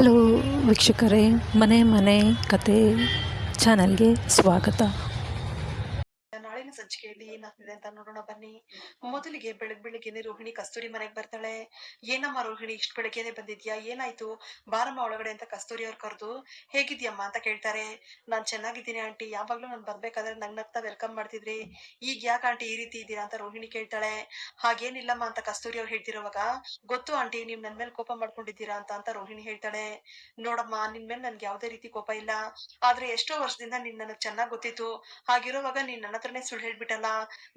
Hello ವೀಕ್ಷಕರೇ ಮನೆ ಮನೆ ಕತೆ ಚಾನಲ್ಗೆ ಸ್ವಾಗತ. ಸಂಚಿಕೆಯಲ್ಲಿ ಏನಾಗ್ತಿದೆ ಅಂತ ನೋಡೋಣ ಬನ್ನಿ. ಮೊದಲಿಗೆ ಬೆಳಗ್ ಬೆಳಿಗ್ಗೆನೆ ರೋಹಿಣಿ ಕಸ್ತೂರಿ ಮನೆಗೆ ಬರ್ತಾಳೆ. ಏನಮ್ಮ ರೋಹಿಣಿ, ಇಷ್ಟ ಬೆಳಗ್ಗೆನೆ ಬಂದಿದ್ಯಾ? ಏನಾಯ್ತು? ಬಾರಮ್ಮ ಒಳಗಡೆ ಅಂತ ಕಸ್ತೂರಿ ಅವ್ರು ಕರೆದು, ಹೇಗಿದ್ಯಮ್ಮ? ಅಂತ ಕೇಳ್ತಾರೆ. ನಾನ್ ಚೆನ್ನಾಗಿದ್ದೀನಿ ಆಂಟಿ. ಯಾವಾಗ್ಲೂ ನಾನ್ ಬರ್ಬೇಕಾದ್ರೆ ನಂಗ್ ವೆಲ್ಕಮ್ ಮಾಡ್ತಿದ್ರಿ. ಈಗ ಯಾಕೆ ಆಂಟಿ ಈ ರೀತಿ ಇದ್ದೀರಾ? ಅಂತ ರೋಹಿಣಿ ಕೇಳ್ತಾಳೆ. ಹಾಗೇನಿಲ್ಲಮ್ಮ, ಅಂತ ಕಸ್ತೂರಿ ಅವ್ರು ಹೇಳ್ತಿರೋವಾಗ, ಗೊತ್ತು ಆಂಟಿ, ನೀವ್ ನನ್ ಮೇಲೆ ಕೋಪ ಮಾಡ್ಕೊಂಡಿದ್ದೀರಾ ಅಂತ ಅಂತ ರೋಹಿಣಿ ಹೇಳ್ತಾಳೆ. ನೋಡಮ್ಮ, ನಿನ್ ಮೇಲೆ ನನ್ಗೆ ಯಾವ್ದೇ ರೀತಿ ಕೋಪ ಇಲ್ಲ. ಆದ್ರೆ ಎಷ್ಟೋ ವರ್ಷದಿಂದ ನೀನ್ ನನಗ್ ಚೆನ್ನಾಗ್ ಗೊತ್ತಿತ್ತು. ಹಾಗಿರೋವಾಗ ನೀನ್ ನನ್ನ ಹತ್ರನೇ ಸುಳ್ಳು ಹೇಳ್ಬಿಟ್ಟಲ್ಲ,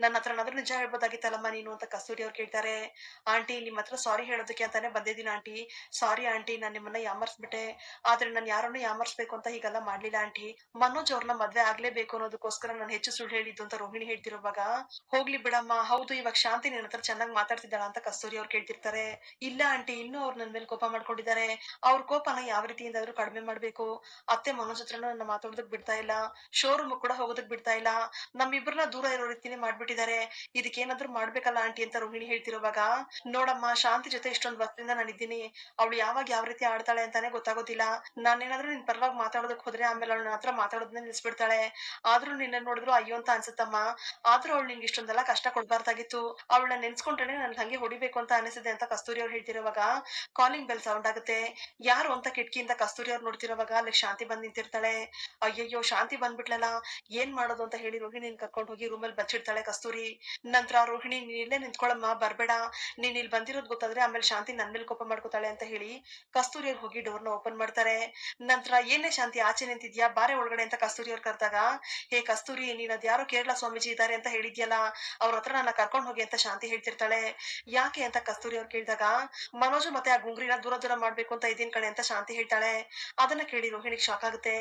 ನನ್ನ ಹತ್ರ ಏನಾದ್ರೂ ನಿಜ ಹೇಳ್ಬೋದಾಗಿತ್ತಲ್ಲಮ್ಮ ನೀನು? ಅಂತ ಕಸ್ತೂರಿ ಅವ್ರು ಕೇಳ್ತಾರೆ. ಆಂಟಿ, ನಿಮ್ ಹತ್ರ ಸಾರಿ ಹೇಳೋದಕ್ಕೆ ಅಂತಾನೆ ಬಂದಿದ್ದೀನಿ ಆಂಟಿ. ಸಾರಿ ಆಂಟಿ, ನಾನು ನಿಮ್ಮನ್ನ ಯಾಮರ್ಸ್ಬಿಟ್ಟೆ. ಆದ್ರೆ ನಾನು ಯಾರನ್ನು ಯಾಮರ್ಸ್ಬೇಕು ಅಂತ ಹೀಗೆಲ್ಲ ಮಾಡ್ಲಿಲ್ಲ ಆಂಟಿ. ಮನೋಜ್ ಅವ್ರನ್ನ ಮದ್ವೆ ಆಗ್ಲೇಬೇಕು ಅನ್ನೋದಕ್ಕೋಸ್ಕರ ನಾನು ಹೆಚ್ಚು ಸುಳ್ಳು ಹೇಳಿದ್ದು ಅಂತ ರೋಹಿಣಿ ಹೇಳ್ತಿರುವಾಗ, ಹೋಗ್ಲಿ ಬಿಡಮ್ಮ, ಹೌದು, ಇವಾಗ ಶಾಂತಿ ನಿನ್ನ ಹತ್ರ ಚೆನ್ನಾಗಿ ಮಾತಾಡ್ತಿದ್ದಾಳ? ಅಂತ ಕಸ್ತೂರಿ ಅವ್ರು ಕೇಳ್ತಿರ್ತಾರೆ. ಇಲ್ಲ ಆಂಟಿ, ಇನ್ನೂ ಅವ್ರು ನನ್ ಮೇಲೆ ಕೋಪ ಮಾಡ್ಕೊಂಡಿದ್ದಾರೆ. ಅವ್ರ ಕೋಪನ ಯಾವ ರೀತಿಯಿಂದಾದ್ರೂ ಕಡಿಮೆ ಮಾಡ್ಬೇಕು. ಅತ್ತೆ ಮನೋಜ್ ಹತ್ರನೂ ನನ್ನ ಮಾತಾಡೋದಕ್ ಬಿಡ್ತಾ ಇಲ್ಲ. ಶೋರೂಮ್ ಕೂಡ ಹೋಗೋದಕ್ ಬಿಡ್ತಾ ಇಲ್ಲ. ನಮ್ಮಿಬ್ರನ್ನ ದೂರ ರೀತಿನೇ ಮಾಡ್ಬಿಟ್ಟಿದ್ದಾರೆ. ಇದಕ್ಕೇನಾದ್ರೂ ಮಾಡ್ಬೇಕಲ್ಲ ಆಂಟಿ ಅಂತ ರೋಹಿಣಿ ಹೇಳ್ತಿರೋವಾಗ, ನೋಡಮ್ಮ, ಶಾಂತಿ ಜೊತೆ ಇಷ್ಟೊಂದು ವರ್ಷದಿಂದ ನಾನಿದ್ದೀನಿ. ಅವಳು ಯಾವಾಗ ಯಾವ ರೀತಿ ಆಡ್ತಾಳೆ ಅಂತಾನೆ ಗೊತ್ತಾಗೋದಿಲ್ಲ. ನಾನೇನಾದ್ರೂ ನಿನ್ ಪರವಾಗಿ ಮಾತಾಡೋದಕ್ ಹೋದ್ರೆ ಆಮೇಲೆ ಅವಳ ಹತ್ರ ಮಾತಾಡೋದನ್ನ ನಿಲ್ಸ್ಬಿಡ್ತಾಳೆ. ಆದ್ರೂ ನಿನ್ನ ನೋಡಿದ್ರು ಅಯ್ಯೋ ಅಂತ ಅನ್ಸುತ್ತಮ್ಮ. ಆದ್ರೂ ಅವಳು ನಿಂಗೆ ಇಷ್ಟೊಂದೆಲ್ಲ ಕಷ್ಟ ಕೊಡ್ಬಾರ್ದಾಗಿತ್ತು. ಅವಳನ್ನ ನೆನ್ಸ್ಕೊಂಡ್ರೆ ನನ್ ಹಂಗೆ ಹೊಡಿಬೇಕು ಅಂತ ಅನಿಸಿದೆ ಅಂತ ಕಸ್ತೂರಿ ಅವ್ರು ಹೇಳ್ತಿರೋವಾಗ ಕಾಲಿಂಗ್ ಬೆಲ್ ಸೌಂಡ್ ಆಗುತ್ತೆ. ಯಾರು ಅಂತ ಕಿಟಕಿಯಿಂದ ಕಸ್ತೂರಿ ಅವ್ರು ನೋಡ್ತಿರೋವಾಗ ಅಲ್ಲಿ ಶಾಂತಿ ಬಂದ್ ನಿಂತಿರ್ತಾಳೆ. ಅಯ್ಯಯ್ಯೋ, ಶಾಂತಿ ಬಂದ್ಬಿಟ್ಲಲ್ಲ. ಏನ್ ಮಾಡೋದು ಅಂತ ಹೇಳಿ ರೋಹಿಣಿ ಕರ್ಕೊಂಡು ಹೋಗಿ ರೂಮಲ್ಲಿ ಬಚ್ಚಿಡ್ತಾಳೆ ಕಸ್ತೂರಿ. ನಂತರ ರೋಹಿಣಿ, ನೀನ್ ಇಲ್ಲೇ ನಿಂತ್ಕೊಳಮ್ಮ, ಬರ್ಬೇಡ. ನೀನ್ ಇಲ್ಲಿ ಬಂದಿರೋದ್ ಗೊತ್ತಾದ್ರೆ ಆಮೇಲೆ ಶಾಂತಿ ನನ್ ಮೇಲೆ ಕೋಪ ಮಾಡ್ಕೋತಾಳೆ ಅಂತ ಹೇಳಿ ಕಸ್ತೂರಿ ಅವ್ರು ಹೋಗಿ ಡೋರ್ನ ಓಪನ್ ಮಾಡ್ತಾರೆ. ನಂತರ ಏನೇ ಶಾಂತಿ ಆಚೆ ನಿಂತಿದ್ಯಾ, ಬಾರೆ ಒಳಗಡೆ ಅಂತ ಕಸ್ತೂರಿ ಅವ್ರು ಕರೆದಾಗ, ಹೇ ಕಸ್ತೂರಿ, ನೀನ್ ಅದ್ಯಾರೋ ಕೇರಳ ಸ್ವಾಮೀಜಿ ಇದ್ದಾರೆ ಅಂತ ಹೇಳಿದ್ಯಲ್ಲ, ಅವ್ರ ಹತ್ರ ನನ್ನ ಕರ್ಕೊಂಡು ಹೋಗಿ ಅಂತ ಶಾಂತಿ ಹೇಳ್ತಿರ್ತಾಳೆ. ಯಾಕೆ ಅಂತ ಕಸ್ತೂರಿ ಅವ್ರು ಕೇಳಿದಾಗ, ಮನೋಜ್ ಮತ್ತೆ ಆ ಗುಂಗ್ರಿನ ದೂರ ದೂರ ಮಾಡ್ಬೇಕು ಅಂತ ಇದೀನ್ ಕಣೆ ಅಂತ ಶಾಂತಿ ಹೇಳ್ತಾಳೆ. ಅದನ್ನ ಕೇಳಿ ರೋಹಿಣಿಗ್ ಶಾಕ್ ಆಗುತ್ತೆ.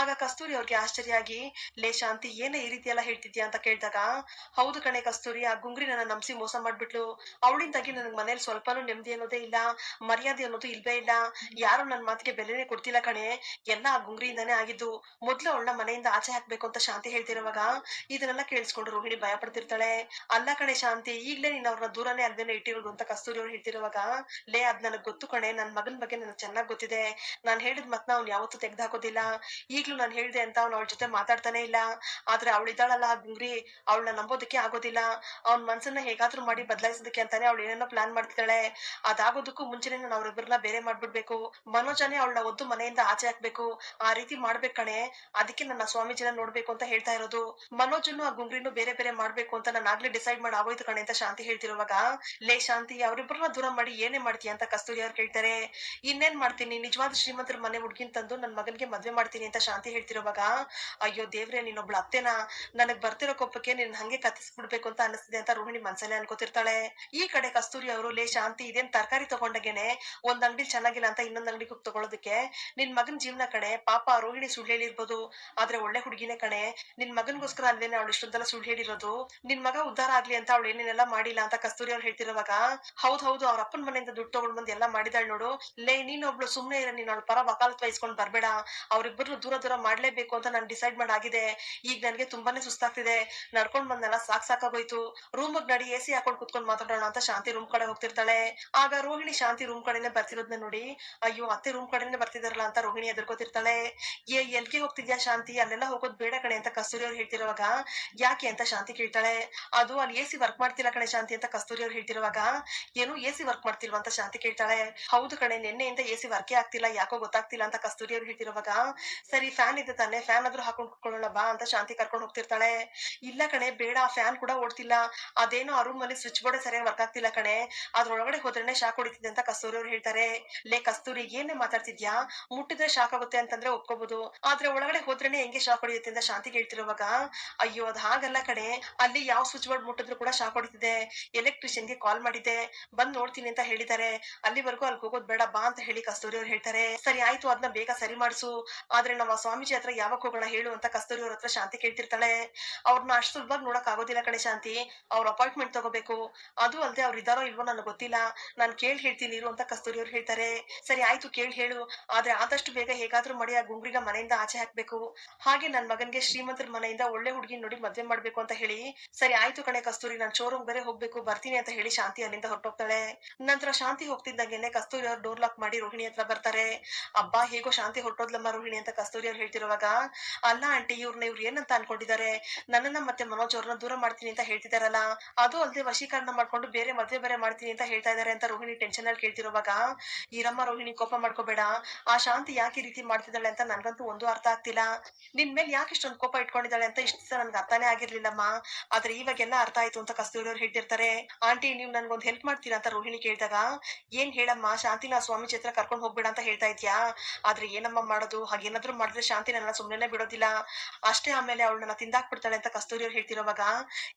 ಆಗ ಕಸ್ತೂರಿ ಅವ್ರಿಗೆ ಆಶ್ಚರ್ಯ ಆಗಿ, ಲೇ ಶಾಂತಿ, ಏನೇ ಈ ರೀತಿ ಎಲ್ಲ ಹೇಳ್ತಿದ್ಯಾ? ಅಂತ ಕೇಳಿದಾಗ ಹೌದು ಕಣೆ ಕಸ್ತೂರಿ, ಆ ಗುಂಗ್ರಿ ನನ್ನ ನಂಬಿಸಿ ಮೋಸ ಮಾಡ್ಬಿಟ್ಲು. ಅವಳಿಂದಾಗಿ ನನಗೆ ಮನೇಲಿ ಸ್ವಲ್ಪನೂ ನೆಮ್ಮದಿ ಅನ್ನೋದೇ ಇಲ್ಲ, ಮರ್ಯಾದೆ ಅನ್ನೋದು ಇಲ್ವೇ ಇಲ್ಲ. ಯಾರು ನನ್ನ ಮಾತಿಗೆ ಬೆಲೆನೇ ಕೊಡ್ತಿಲ್ಲ ಕಣೆ. ಎಲ್ಲ ಆ ಗುಂಗ್ರಿಯಿಂದಾನೇ ಆಗಿದ್ದು. ಮೊದ್ಲು ಅವಳನ್ನ ಮನೆಯಿಂದ ಆಚೆ ಹಾಕ್ಬೇಕು ಅಂತ ಶಾಂತಿ ಹೇಳ್ತಿರುವಾಗ, ಇದನ್ನೆಲ್ಲ ಕೇಳಿಸ್ಕೊಂಡು ರೋಹಿಣಿ ಭಯ ಪಡ್ತಿರ್ತಾಳೆ. ಅಲ್ಲ ಕಣೆ ಶಾಂತಿ, ಈಗ್ಲೇ ನೀನ್ ಅವ್ರನ್ನ ದೂರನೇ ಅಲ್ವೇನೆ ಇಟ್ಟಿರೋದು ಅಂತ ಕಸ್ತೂರಿ ಅವ್ರು ಹೇಳ್ತಿರುವಾಗ, ಲೇ, ಅದ್ ನನಗ್ ಗೊತ್ತು ಕಣೆ. ನನ್ ಮಗನ್ ಬಗ್ಗೆ ನನಗೆ ಚೆನ್ನಾಗ್ ಗೊತ್ತಿದೆ. ನಾನ್ ಹೇಳಿದ ಮತ್ನ ಅವ್ನ್ ಯಾವತ್ತೂ ತೆಗ್ದಾಕೋದಿಲ್ಲ ಈಗ್ಲೂ ನಾನ್ ಹೇಳಿದೆ ಅಂತ ಅವ್ನ ಅವಳ ಜೊತೆ ಮಾತಾಡ್ತಾನೆ ಇಲ್ಲ. ಆದ್ರೆ ಅವಳಿದ್ದಾಳಲ್ಲ ಆ ಗುಂಗ್ರಿ. ಅವಳನ್ನ ನಂಬೋದಕ್ಕೆ ಆಗೋದಿಲ್ಲ. ಅವ್ನ ಮನ್ಸನ್ನ ಹೇಗಾದ್ರೂ ಮಾಡಿ ಬದಲಾಯಿಸೋದಕ್ಕೆ ಅಂತಾನೆ ಅವಳು ಏನೇನೋ ಪ್ಲಾನ್ ಮಾಡ್ತಿದ್ದಾಳೆ. ಅದಾಗೋದಕ್ಕೂ ಮುಂಚೆನೆ ನಾನು ಅವ್ರಿಬ್ಬರನ್ನ ಬೇರೆ ಮಾಡ್ಬಿಡ್ಬೇಕು. ಮನೋಜನೆ ಅವಳನ್ನ ಒದ್ದು ಮನೆಯಿಂದ ಆಚೆ ಹಾಕ್ಬೇಕು. ಆ ರೀತಿ ಮಾಡ್ಬೇಕು ಕಣೆ. ಅದಕ್ಕೆ ನನ್ನ ಸ್ವಾಮೀಜಿನ ನೋಡ್ಬೇಕು ಅಂತ ಹೇಳ್ತಾ ಇರೋದು. ಮನೋಜನ್ನು ಆ ಗುಂಗ್ರಿನು ಬೇರೆ ಬೇರೆ ಮಾಡ್ಬೇಕು ಅಂತ ನಾನು ಆಗ್ಲೇ ಡಿಸೈಡ್ ಮಾಡಿ ಆಗೋಯ್ತು ಕಣೆ ಅಂತ ಶಾಂತಿ ಹೇಳ್ತಿರುವಾಗ. ಲೇ ಶಾಂತಿ ಅವ್ರಿಬ್ಬರನ್ನ ದೂರ ಮಾಡಿ ಏನೇ ಮಾಡ್ತೀಯ ಅಂತ ಕಸ್ತೂರಿ ಅವ್ರು ಕೇಳ್ತಾರೆ. ಇನ್ನೇನ್ ಮಾಡ್ತೀನಿ? ನಿಜವಾದ ಶ್ರೀಮಂತರ ಮನೆ ಹುಡ್ಗಿನ್ ತಂದು ನನ್ನ ಮಗನ್ಗೆ ಮದ್ವೆ ಮಾಡ್ತೀನಿ ಅಂತ ಶಾಂತಿ ಹೇಳ್ತಿರುವಾಗ, ಅಯ್ಯೋ ದೇವ್ರೆ, ನೀನೊಬ್ಳ ಅತ್ತೆನಾ? ನನಗ್ ಬರ್ತಿರೋ ಕೋಪಕ್ಕೆ ನೀನ್ ಹಂಗೆ ಕತ್ತಿಸ್ಬಿಡ್ಬೇಕು ಅಂತ ಅನಿಸ್ತಿದೆ ಅಂತ ರೋಹಿಣಿ ಮನ್ಸಲ್ಲೇ ಅನ್ಕೋತಿರ್ತಾಳೆ. ಈ ಕಡೆ ಕಸ್ತೂರಿ ಅವರು, ಲೇ, ಶಾಂತಿ, ಇದೇನ್ ತರಕಾರಿ ತಗೊಂಡಾಗೇನೆ? ಒಂದ್ ಅಂಗಡಿ ಚೆನ್ನಾಗಿಲ್ಲ ಅಂತ ಇನ್ನೊಂದ್ ಅಂಗಡಿ ಹೋಗಿ ತಗೊಳೋದಕ್ಕೆ. ನಿನ್ ಮಗನ್ ಜೀವನ ಕಡೆ ಪಾಪ ರೋಹಿಣಿ ಸುಳ್ಳು ಹೇಳಿರ್ಬೋದು. ಆದ್ರೆ ಒಳ್ಳೆ ಹುಡುಗಿನೇ ಕಣೆ. ನಿನ್ ಮಗನ್ಗೋಸ್ಕರ ಅಲ್ವೇನೆ ಅವಳು ಇಷ್ಟೊಂದೆಲ್ಲ ಸುಳ್ಳು ಹೇಳಿರೋದು. ನಿನ್ ಮಗ ಉದ್ದಾರ ಆಗ್ಲಿ ಅಂತ ಅವಳು ಏನೇನೆಲ್ಲ ಮಾಡಿಲ್ಲ ಅಂತ ಕಸ್ತೂರಿ ಅವ್ರು ಹೇಳ್ತಿರೋವಾಗ, ಹೌದ್ ಹೌದು, ಅವ್ರ ಅಪ್ಪನ ಮನೆಯಿಂದ ದುಡ್ಡು ತಗೊಂಡ್ ಬಂದು ಎಲ್ಲ ಮಾಡಿದಾಳ್ ನೋಡು. ಲೇ, ನೀನೊಬ್ಳು ಸುಮ್ನೆ ಇರ, ನೀನ್ ಅವಳು ಪರ ವಕಾಲತ್ ವಹಿಸ್ಕೊಂಡ್ ಬರ್ಬೇಡ. ಅವ್ರಿಬ್ಬರು ದೂರ ದೂರ ಮಾಡ್ಲೇಬೇಕು ಅಂತ ನಾನು ಡಿಸೈಡ್ ಮಾಡಾಗಿದೆ. ಈಗ ನನ್ಗೆ ತುಂಬಾನೇ ಸುಸ್ತಾಗ್ತಿದೆ. ನಡ್ಕೊಂಡ್ ಬಂದೆಲ್ಲ ಸಾಕ್ ಸಾಕಾಗೋಯ್ತು. ರೂಮ್ ನಡಿ ಎ ಸಿ ಹಾಕೊಂಡ್ ಕುತ್ಕೊಂಡ್ ಮಾತಾಡೋಣ ಅಂತ ಶಾಂತಿ ರೂಮ್ ಕಡೆ ಹೋಗ್ತಿರ್ತಾಳೆ. ಆಗ ರೋಹಿಣಿ ಶಾಂತಿ ರೂಮ್ ಕಡೆನೆ ಬರ್ತಿರೋದ್ನ ನೋಡಿ. ಅಯ್ಯೋ, ಅತ್ತೆ ರೂಮ್ ಕಡೆನೆ ಬರ್ತಿದಾರಲ್ಲ ಅಂತ ರೋಹಿಣಿ ಎದುರ್ಕೋತಿರ್ತಾಳೆ ಏ, ಎಲ್ಗೆ ಹೋಗ್ತಿದ್ಯಾ ಶಾಂತಿ? ಅಲ್ಲೆಲ್ಲ ಹೋಗೋದ್ ಬೇಡ ಕಣೆ ಅಂತ ಕಸ್ತೂರಿ ಅವ್ರು ಹೇಳ್ತಿರುವಾಗ. ಯಾಕೆ ಅಂತ ಶಾಂತಿ ಕೇಳ್ತಾಳೆ. ಅದು ಅಲ್ಲಿ ಎ ಸಿ ವರ್ಕ್ ಮಾಡ್ತಿಲ್ಲ ಕಣೆ ಶಾಂತಿ ಅಂತ ಕಸ್ತೂರಿ ಅವ್ರು ಹೇಳ್ತಿರುವಾಗ. ಏನು ಎ ಸಿ ವರ್ಕ್ ಮಾಡ್ತಿಲ್ವಾ ಅಂತ ಶಾಂತಿ ಕೇಳ್ತಾಳೆ. ಹೌದು ಕಣೆ, ನಿನ್ನೆಯಿಂದ ಎ ಸಿ ವರ್ಕೇ ಆಗ್ತಿಲ್ಲ, ಯಾಕೋ ಗೊತ್ತಾಗ್ತಿಲ್ಲ ಅಂತ ಕಸ್ತೂರಿ ಅವ್ರು ಹೇಳ್ತಿರುವಾಗ. ಸರಿ ಫ್ಯಾನ್ ಇದೆ ತಾನೆ ಫ್ಯಾನ್ ಆದ್ರೂ ಹಾಕೊಂಡ್ ಕುತ್ಕೊಳ್ಳೋಣ ಬಾ ಅಂತ ಶಾಂತಿ ಕರ್ಕೊಂಡು ಹೋಗ್ತಿರ್ತಾಳೆ. ಇಲ್ಲ ಕಣೆ, ಬೇಡ ಫ್ಯಾನ್ ಕೂಡ ಓಡ್ತಿಲ್ಲ. ಅದೇನೋ ಆ ರೂಮ್ ಅಲ್ಲಿ ಸ್ವಿಚ್ ಬೋರ್ಡ್ ಸರಿಯಾಗಿ ವರ್ಕ್ ಆಗ್ತಿಲ್ಲ ಕಣೆ. ಅದ್ರೊಳಗಡೆ ಹೋದ್ರೇನೆ ಶಾಕ್ ಹೊಡಿತಿದೆ ಅಂತ ಕಸ್ತೂರಿ ಅವ್ರು ಹೇಳ್ತಾರೆ. ಲೇ ಕಸ್ತೂರಿ, ಏನೇ ಮಾತಾಡ್ತಿದ್ಯಾ? ಮುಟ್ಟಿದ್ರೆ ಶಾಕ್ ಆಗುತ್ತೆ ಅಂತಂದ್ರೆ ಒಪ್ಕೋಬಹುದು ಆದ್ರೆ ಒಳಗಡೆ ಹೋದ್ರೇನೆ ಹೆಂಗೆ ಶಾಕ್ ಹೊಡಿಯುತ್ತೆ ಅಂತ ಶಾಂತಿ ಹೇಳ್ತಿರುವಾಗ, ಅಯ್ಯೋ, ಅದ್ ಹಾಗಲ್ಲ ಕಣೆ. ಅಲ್ಲಿ ಯಾವ ಸ್ವಿಚ್ ಬೋರ್ಡ್ ಮುಟ್ಟಿದ್ರು ಕೂಡ ಶಾಕ್ ಹೊಡಿತಿದೆ. ಎಲೆಕ್ಟ್ರಿಷಿಯನ್ಗೆ ಕಾಲ್ ಮಾಡಿದೆ ಬಂದ್ ನೋಡ್ತೀನಿ ಅಂತ ಹೇಳಿದ್ದಾರೆ. ಅಲ್ಲಿವರೆಗೂ ಅಲ್ಲಿ ಹೋಗೋದ್ ಬೇಡ, ಬಾ ಅಂತ ಹೇಳಿ ಕಸ್ತೂರಿ ಅವ್ರು ಹೇಳ್ತಾರೆ. ಸರಿ, ಆಯ್ತು ಅದನ್ನ ಬೇಗ ಸರಿ ಮಾಡಿಸು. ಆದ್ರೆ ನಮ್ಮ ಸ್ವಾಮೀಜಿ ಹತ್ರ ಯಾವಾಗ ಹೋಗೋಣ ಹೇಳು ಅಂತ ಕಸ್ತೂರಿ ಅವ್ರ ಹತ್ರ ಶಾಂತಿ ಕೇಳ್ತಿರ್ತಾಳೆ. ಅವ್ರನ್ನ ಅಷ್ಟು ಸುಲಭವಾಗಿ ನೋಡಕ್ ಆಗೋದಿಲ್ಲ ಕಣೆ ಶಾಂತಿ. ಅವ್ರ ಅಪಾಯಿಂಟ್ಮೆಂಟ್ ತಗೋಬೇಕು. ಅದು ಅಲ್ಲದೆ ಅವ್ರು ಇದಾರೋ ಇಲ್ವೋ ನನಗೆ ಗೊತ್ತಿಲ್ಲ. ನಾನು ಕೇಳಿ ಹೇಳ್ತೀನಿ ಇರು ಅಂತ ಕಸ್ತೂರಿ ಅವ್ರು ಹೇಳ್ತಾರೆ. ಸರಿ, ಆಯ್ತು ಕೇಳಿ ಹೇಳು. ಆದ್ರೆ ಆದಷ್ಟು ಬೇಗ ಹೇಗಾದ್ರೂ ಮಾಡಿ ಆ ಗುಂಗ್ರಿಗ ಮನೆಯಿಂದ ಆಚೆ ಹಾಕ್ಬೇಕು. ಹಾಗೆ ನನ್ ಮಗನ್ಗೆ ಶ್ರೀಮಂತರ ಮನೆಯಿಂದ ಒಳ್ಳೆ ಹುಡುಗಿ ನೋಡಿ ಮದ್ವೆ ಮಾಡ್ಬೇಕು ಅಂತ ಹೇಳಿ. ಸರಿ, ಆಯ್ತು ಕಣೆ ಕಸ್ತೂರಿ, ನಾನು ಶೋರೂಮ್ ಬೇರೆ ಹೋಗ್ಬೇಕು. ಬರ್ತೀನಿ ಅಂತ ಹೇಳಿ ಶಾಂತಿ ಅಲ್ಲಿಂದ ಹೊರಟೋಗ್ತಾಳೆ. ನಂತರ ಶಾಂತಿ ಹೋಗ್ತಿದ್ದಂಗೆನೆ ಕಸ್ತೂರಿ ಅವ್ರು ಡೋರ್ ಲಾಕ್ ಮಾಡಿ ರೋಹಿಣಿ ಹತ್ರ ಬರ್ತಾರೆ. ಅಬ್ಬಾ, ಹೇಗೋ ಶಾಂತಿ ಹೊರಟೋದ್ಲಮ್ಮ ರೋಹಿಣಿ ಅಂತ ಕಸ್ತೂರಿ ಅವ್ರು ಹೇಳ್ತಿರುವಾಗ, ಅಲ್ಲ ಆಂಟಿ ಇವ್ರನ್ನ ಇವ್ರು ಏನಂತ ಅನ್ಕೊಂಡಿದ್ದಾರೆ? ನನ್ನನ್ನ ಮನೋಜ್ ಅವ್ರನ್ನ ದೂರ ಮಾಡ್ತೀನಿ ಅಂತ ಹೇಳ್ತಿದಾರಲ್ಲ, ಅದು ಅಲ್ಲದೆ ವಶೀಕರಣ ಮಾಡ್ಕೊಂಡು ಬೇರೆ ಮದ್ವೆ ಬೇರೆ ಮಾಡ್ತೀನಿ ಅಂತ ಹೇಳ್ತಾ ಇದಾರೆ ಅಂತ ರೋಹಿಣಿ ಟೆನ್ಷನ್ ಅಲ್ಲಿ ಕೇಳ್ತಿರುವಾಗ, ಈರಮ್ಮ, ರೋಹಿಣಿ, ಕೋಪ ಮಾಡ್ಕೋಬೇಡ. ಆ ಶಾಂತಿ ಯಾಕೆ ಈ ರೀತಿ ಮಾಡ್ತಿದ್ದಾಳೆ ಅಂತ ನನ್ಗಂತೂ ಒಂದು ಅರ್ಥ ಆಗ್ತಿಲ್ಲ. ನಿನ್ ಮೇಲೆ ಯಾಕೆ ಇಷ್ಟೊಂದು ಕೋಪ ಇಟ್ಕೊಂಡಿದ್ದಾಳೆ ಅಂತ ಇಷ್ಟ ನನ್ಗೆ ಅರ್ಥನೇ ಆಗಿರ್ಲಿಲ್ಲಮ್ಮ. ಆದ್ರೆ ಇವಾಗೆಲ್ಲ ಅರ್ಥ ಆಯ್ತು ಅಂತ ಕಸ್ತೂರಿ ಅವ್ರು ಹೇಳ್ತಿರ್ತಾರೆ. ಆಂಟಿ, ನೀವು ನನ್ಗೊಂದ್ ಹೆಲ್ಪ್ ಮಾಡ್ತೀರಾ ಅಂತ ರೋಹಿಣಿ ಕೇಳಿದಾಗ, ಏನ್ ಹೇಳಮ್ಮ, ಶಾಂತಿನ ಸ್ವಾಮಿ ಚಿತ್ರ ಕರ್ಕೊಂಡು ಹೋಗ್ಬೇಡ ಅಂತ ಹೇಳ್ತಾ ಇದ್ಯಾ? ಆದ್ರೆ ಏನಮ್ಮ ಮಾಡೋದು? ಹಾಗೇನಾದ್ರೂ ಮಾಡಿದ್ರೆ ಶಾಂತಿ ನನ್ನ ಸುಮ್ಮನೆ ಬಿಡೋದಿಲ್ಲ. ಅಷ್ಟೇ ಆಮೇಲೆ ಅವಳನ್ನ ತಿಂದಾಕ್ಬಿಡ್ತಾಳೆ ಅಂತ ಕಸ್ತೂರಿ ಅವ್ರು ಹೇಳ್ತಿರೋವಾಗ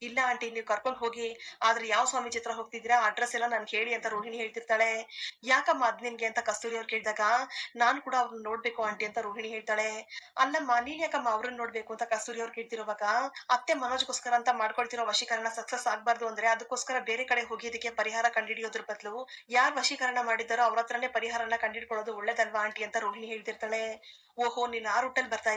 ಇಲ್ಲ ಆಂಟಿ, ನೀವು ಕರ್ಕೊಂಡು ಹೋಗಿ, ಆದ್ರೆ ಯಾವ ಸ್ವಾಮಿ ಚಿತ್ರ ಹೋಗ್ತಿದ್ದೀರಾ? ಅಡ್ರೆಸ್ ಎಲ್ಲ ನಾನು ಹೇಳಿ ಅಂತ ರೋಹಿಣಿ ಹೇಳ್ತಿರ್ತಾಳೆ. ಯಾಕಮ್ಮ ಅದ್ ನಿನ್ಗೆ ಅಂತ ಕಸ್ತೂರಿ ಅವ್ರು ಕೇಳಿದಾಗ, ನಾನ್ ಕೂಡ ಅವ್ರನ್ನ ನೋಡ್ಬೇಕು ಆಂಟಿ ಅಂತ ರೋಹಿಣಿ ಹೇಳ್ತಾಳೆ. ಅಲ್ಲಮ್ಮ, ನೀನ್ ಯಾಕಮ್ಮ ಅವ್ರನ್ನ ನೋಡ್ಬೇಕು ಅಂತ ಕಸ್ತೂರಿ ಅವ್ರು ಕೇಳ್ತಿರೋವಾಗ ಅತ್ತೆ ಮನೋಜ್ಗೋಸ್ಕರ ಅಂತ ಮಾಡ್ಕೊಳ್ತಿರೋ ವಶೀಕರಣ ಸಕ್ಸಸ್ ಆಗ್ಬಾರ್ದು ಅಂದ್ರೆ ಅದಕ್ಕೋಸ್ಕರ ಬೇರೆ ಕಡೆ ಹೋಗಿ ಇದಕ್ಕೆ ಪರಿಹಾರ ಕಂಡಿಡಿಯೋದ್ರ ಬದಲು, ಯಾರ್ ವಶೀಕರಣ ಮಾಡಿದಾರೋ ಅವ್ರ ಹತ್ರನೇ ಪರಿಹಾರನ ಕಂಡಿಡ್ಕೊಳ್ಳೋದು ಒಳ್ಳೇದಲ್ವಾ ಆಂಟಿ? ಅಂತ ರೋಹಿಣಿ ಹೇಳ್ತಿರ್ತಾಳೆ. ಓಹೋ, ನೀನ್ ಆ ರೂಟಲ್ಲಿ ಬರ್ತಾ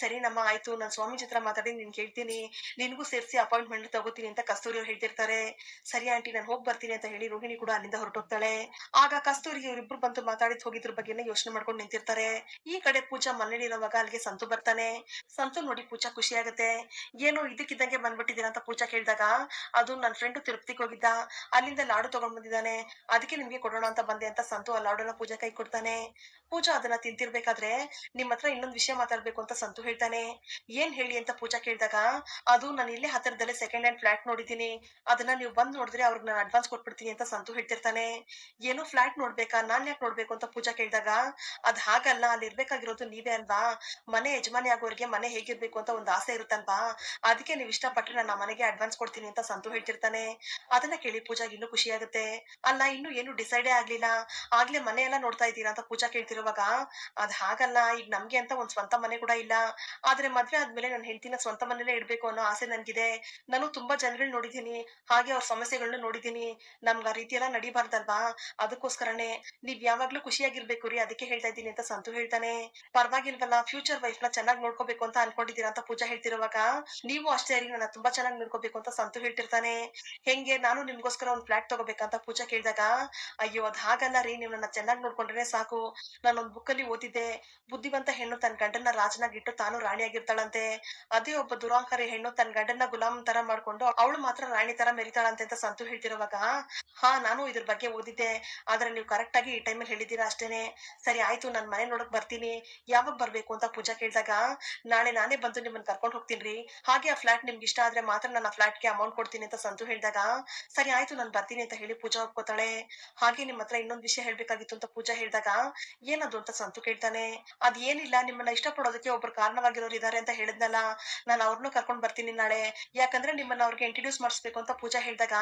ಸರಿ ನಮ್ಮ, ಆಯ್ತು, ನಾನ್ ಸ್ವಾಮಿ ಚಿತ್ರ ಮಾತಾಡಿ ನಿನ್ ಕೇಳ್ತೀನಿ ನಿನ್ಗೂ ಸೇರಿಸಿ ಅಪಾಯಿಂಟ್ಮೆಂಟ್ ತಗೋತೀನಿ ಅಂತ ಕಸ್ತೂರಿ ಅವ್ರು ಹೇಳ್ತಿರ್ತಾರೆ. ಸರಿ ಆಂಟಿ, ನಾನು ಹೋಗಿ ಬರ್ತೀನಿ ಅಂತ ಹೇಳಿ ರೋಹಿಣಿ ಕೂಡ ಅಲ್ಲಿಂದ ಹೊರಟೋಗ್ತಾಳೆ. ಆಗ ಕಸ್ತೂರಿ ಇವರಿಬ್ರು ಬಂದು ಮಾತಾಡಿದ್ ಹೋಗಿದ್ರ ಬಗ್ಗೆನೇ ಯೋಚನೆ ಮಾಡ್ಕೊಂಡು ನಿಂತಿರ್ತಾರೆ. ಈ ಕಡೆ ಪೂಜಾ ಮನೇಲಿರುವಾಗ ಅಲ್ಲಿಗೆ ಸಂತು ಬರ್ತಾನೆ. ಸಂತು ನೋಡಿ ಪೂಜಾ ಖುಷಿ ಆಗುತ್ತೆ. ಏನು ಇದಕ್ಕಿದ್ದಂಗೆ ಬಂದ್ಬಿಟ್ಟಿದೀರ ಅಂತ ಪೂಜಾ ಕೇಳಿದಾಗ, ಅದು ನನ್ನ ಫ್ರೆಂಡ್ ತಿರುಪತಿಗೆ ಹೋಗಿದ್ದ. ಅಲ್ಲಿಂದ ಲಾಡು ತಗೊಂಡ್ ಬಂದಿದ್ದಾನೆ. ಅದಕ್ಕೆ ನಿಮ್ಗೆ ಕೊಡೋಣ ಅಂತ ಬಂದೆ ಅಂತ ಸಂತು ಆ ಲಾಡುನ ಪೂಜಾ ಕೈ ಕೊಡ್ತಾನೆ. ಪೂಜಾ ಅದನ್ನ ತಿಂತಿರ್ಬೇಕಾದ್ರೆ ನಿಮ್ ಹತ್ರ ಇನ್ನೊಂದ್ ವಿಷಯ ಮಾತಾಡ್ಬೇಕು ಅಂತ ಸಂತು ಹೇಳ್ತಾನೆ. ಏನ್ ಹೇಳಿ ಅಂತ ಪೂಜಾ ಕೇಳಿದಾಗ, ಅದು ನಾನು ಇಲ್ಲೇ ಹತ್ತಿರದಲ್ಲೇ ಸೆಕೆಂಡ್ ಹ್ಯಾಂಡ್ ಫ್ಲಾಟ್ ನೋಡಿದೀನಿ ಅದನ್ನ ನೀವು ಬಂದ್ ನೋಡಿದ್ರೆ ಅವ್ರಿಗೆ ನಾನು ಅಡ್ವಾನ್ಸ್ ಕೊಟ್ಬಿಡ್ತೀನಿ ಅಂತ ಸಂತು ಹೇಳ್ತಿರ್ತಾನೆ. ಏನೋ ಫ್ಲಾಟ್ ನೋಡ್ಬೇಕಾ? ನಾನ್ ಯಾಕೆ ನೋಡ್ಬೇಕು? ಅಂತ ಪೂಜಾ ಕೇಳಿದಾಗ, ಅದ್ ಹಾಗಲ್ಲ, ಅಲ್ಲಿ ಇರ್ಬೇಕಾಗಿರೋದು ನೀವೇ ಅಲ್ವಾ? ಮನೆ ಯಜಮಾನಿ ಆಗೋರಿಗೆ ಮನೆ ಹೇಗಿರ್ಬೇಕು ಅಂತ ಒಂದ್ ಆಸೆ ಇರುತ್ತಲ್ವಾ? ಅದಕ್ಕೆ ನೀವು ಇಷ್ಟಪಟ್ರೆ ನಾನು ಮನೆಗೆ ಅಡ್ವಾನ್ಸ್ ಕೊಡ್ತೀನಿ ಅಂತ ಸಂತು ಹೇಳ್ತಿರ್ತಾನೆ. ಅದನ್ನ ಕೇಳಿ ಪೂಜಾಗ ಇನ್ನೂ ಖುಷಿ ಆಗುತ್ತೆ ಅಲ್ಲ, ಇನ್ನು ಏನು ಡಿಸೈಡೇ ಆಗ್ಲಿಲ್ಲ. ಆಗ್ಲೇ ಮನೆ ಎಲ್ಲ ನೋಡ್ತಾ ಇದ್ದೀರಾ? ಅಂತ ಪೂಜಾ ಕೇಳ್ತಿರುವಾಗ, ಅದ್ ಹಾಗಲ್ಲ. ಈಗ ನಮ್ಗೆ ಅಂತ ಒಂದ್ ಸ್ವಂತ ಮನೆ ಕೂಡ ಇಲ್ಲ. ಆದ್ರೆ ಮದ್ವೆ ಆದ್ಮೇಲೆ ನನ್ನ ಹೆಂಡತಿನ ಸ್ವಂತ ಮನೇಲೆ ಇಡ್ಬೇಕು ಅನ್ನೋ ಆಸೆ ನನ್ಗಿದೆ. ನಾನು ತುಂಬಾ ಜನಗಳ್ ನೋಡಿದೀನಿ ಹಾಗೆ ಅವ್ರ ಸಮಸ್ಯೆಗಳನ್ನ ನೋಡಿದೀನಿ ನಮ್ಗ ಆ ರೀತಿ ಎಲ್ಲ ನಡಿಬಾರ್ದಲ್ವಾ? ಅದಕ್ಕೋಸ್ಕರನೇ ನೀವ್ ಯಾವಾಗ್ಲೂ ಖುಷಿಯಾಗಿರ್ಬೇಕು ರೀ. ಅದಕ್ಕೆ ಹೇಳ್ತಾ ಇದ್ದೀನಿ ಅಂತ ಸಂತು ಹೇಳ್ತಾನೆ. ಪರವಾಗಿಲ್ವಲ್ಲ ಫ್ಯೂಚರ್ ವೈಫ್ನ ಚೆನ್ನಾಗಿ ನೋಡ್ಕೋಬೇಕು ಅಂತ ಅನ್ಕೊಂಡಿದ್ದೀರಾ ಅಂತ ಪೂಜಾ ಹೇಳ್ತಿರುವಾಗ? ನೀವು ಅಷ್ಟೇ ರೀ. ನನ್ನ ತುಂಬಾ ಚೆನ್ನಾಗಿ ನೋಡ್ಕೋಬೇಕು ಅಂತ ಸಂತು ಹೇಳ್ತಿರ್ತಾನೆ. ಹೆಂಗೆ? ನಾನು ನಿಮ್ಗೋಸ್ಕರ ಒಂದ್ ಫ್ಲಾಟ್ ತಗೋಬೇಕಂತ ಪೂಜಾ ಕೇಳಿದಾಗ, ಅಯ್ಯೋ, ಅದ್ ಹಾಗಲ್ಲ ರೀ. ನೀವು ನನ್ನ ಚೆನ್ನಾಗಿ ನೋಡ್ಕೊಂಡ್ರೆ ಸಾಕು. ನಾನೊಂದ್ ಬುಕ್ ಅಲ್ಲಿ ಓದಿದ್ದೆ. ಬುದ್ಧಿವಂತ ಹೆಣ್ಣು ತನ್ನ ಗಂಡನ ರಾಜನಾಗಿಟ್ಟು ತಾನು ರಾಣಿಯಾಗಿರ್ತಾಳಂತೆ. ಅದೇ ಒಬ್ಬ ದುರಾಂಕಾರಿ ಹೆಣ್ಣು ತನ್ನ ಗಂಡನ ಗುಲಾಮ್ ತರ ಮಾಡ್ಕೊಂಡು ಅವಳು ಮಾತ್ರ ರಾಣಿ ತರ ಮೆರಿತಾಳಂತೆ ಅಂತ ಸಂತು ಹೇಳ್ತಿರುವಾಗ, ಹಾ, ನಾನು ಇದ್ರ ಬಗ್ಗೆ ಓದಿದ್ದೆ, ಆದ್ರೆ ನೀವು ಕರೆಕ್ಟ್ ಆಗಿ ಈ ಟೈಮಲ್ಲಿ ಹೇಳಿದ್ದೀರಾ ಅಷ್ಟೇನೆ. ಸರಿ, ಆಯ್ತು, ನಾನ್ ಮನೆ ನೋಡಕ್ ಬರ್ತೀನಿ. ಯಾವಾಗ ಬರ್ಬೇಕು ಅಂತ ಪೂಜಾ ಕೇಳಿದಾಗ, ನಾಳೆ ನಾನೇ ಬಂದು ನಿಮ್ಮನ್ನ ಕರ್ಕೊಂಡು ಹೋಗ್ತೀನಿ ಹಾಗೆ ಆ ಫ್ಲಾಟ್ ನಿಮ್ಗೆ ಇಷ್ಟ ಆದ್ರೆ ಮಾತ್ರ ನಾನು ಫ್ಲಾಟ್ಗೆ ಅಮೌಂಟ್ ಕೊಡ್ತೀನಿ ಅಂತ ಸಂತು ಹೇಳಿದಾಗ, ಸರಿ, ಆಯ್ತು, ನಾನು ಬರ್ತೀನಿ ಅಂತ ಹೇಳಿ ಪೂಜಾ ಒಪ್ಕೋತಾಳೆ. ಹಾಗೆ ನಿಮ್ಮ ಹತ್ರ ಇನ್ನೊಂದ್ ವಿಷಯ ಹೇಳ್ಬೇಕಾಗಿತ್ತು ಅಂತ ಪೂಜಾ ಹೇಳಿದಾಗ ಏನದು ಅಂತ ಸಂತು ಕೇಳ್ತಾನೆ. ಅದ್ ಏನಿಲ್ಲ ನಿಮ್ಮನ್ನ ಇಷ್ಟಪಡೋದಕ್ಕೆ ಒಬ್ರು ಕಾರಣವಾಗಿರೋರು ಇದಾರೆ ಅಂತ ಹೇಳಿದ್ನಲ್ಲ, ನಾನು ಅವ್ರನ್ನೂ ಕರ್ಕೊಂಡ್ ಬರ್ತೀನಿ ನಾಳೆ. ಯಾಕಂದ್ರೆ ನಿಮ್ಮನ್ನ ಅವ್ರಿಗೆ ಇಂಟ್ರೊಡ್ಯೂಸ್ ಮಾಡಿಸ್ಬೇಕು ಅಂತ ಪೂಜಾ ಹೇಳಿದಾಗ,